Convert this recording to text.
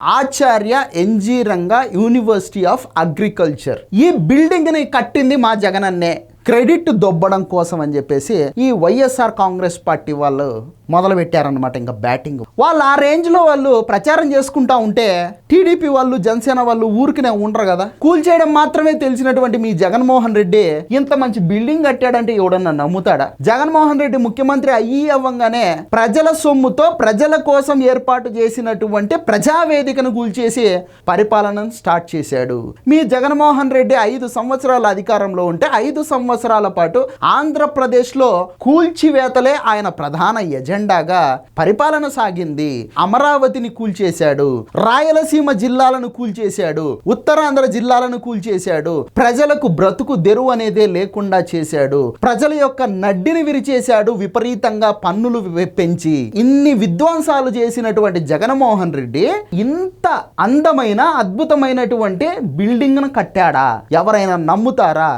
Acharya N G Ranga university of agriculture. ఈ బిల్డింగ్ని కట్టింది మా జగనన్నే. క్రెడిట్ దొబ్బడం కోసం అని చెప్పేసి ఈ వైఎస్ఆర్ కాంగ్రెస్ పార్టీ వాళ్ళు మొదలు పెట్టారనమాట ఇంకా బ్యాటింగ్. వాళ్ళు ఆ రేంజ్లో వాళ్ళు ప్రచారం చేసుకుంటా ఉంటే టీడీపీ వాళ్ళు జనసేన వాళ్ళు ఊరికినే ఉండరు కదా. కూల్ చేయడం మాత్రమే తెలిసినటువంటి మీ జగన్మోహన్ రెడ్డి ఇంత మంచి బిల్డింగ్ కట్టాడంటే ఎవడన్నా నమ్ముతాడా? జగన్మోహన్ రెడ్డి ముఖ్యమంత్రి అయ్యి అవ్వంగానే ప్రజల సొమ్ముతో ప్రజల కోసం ఏర్పాటు చేసినటువంటి ప్రజావేదికను కూల్చేసి పరిపాలనను స్టార్ట్ చేశాడు. మీ జగన్మోహన్ రెడ్డి ఐదు సంవత్సరాల అధికారంలో ఉంటే ఐదు సంవత్సరాల పాటు ఆంధ్రప్రదేశ్లో కూల్చివేతలే ఆయన ప్రధాన ఎజెండాగా పరిపాలన సాగింది. అమరావతిని కూల్చేశాడు. రాయలసీమ జిల్లాలను కూల్చేశాడు. ఉత్తరాంధ్ర జిల్లాలను కూల్చేశాడు. ప్రజలకు బ్రతుకు తెరువు అనేదే లేకుండా చేశాడు. ప్రజల యొక్క నడ్డిని విరిచేశాడు. విపరీతంగా పన్నులు పెంచి ఇన్ని విధ్వంసాలు చేసినటువంటి జగన్మోహన్ రెడ్డి ఇంత అందమైన అద్భుతమైనటువంటి బిల్డింగ్ను కట్టాడా? ఎవరైనా నమ్ముతారా?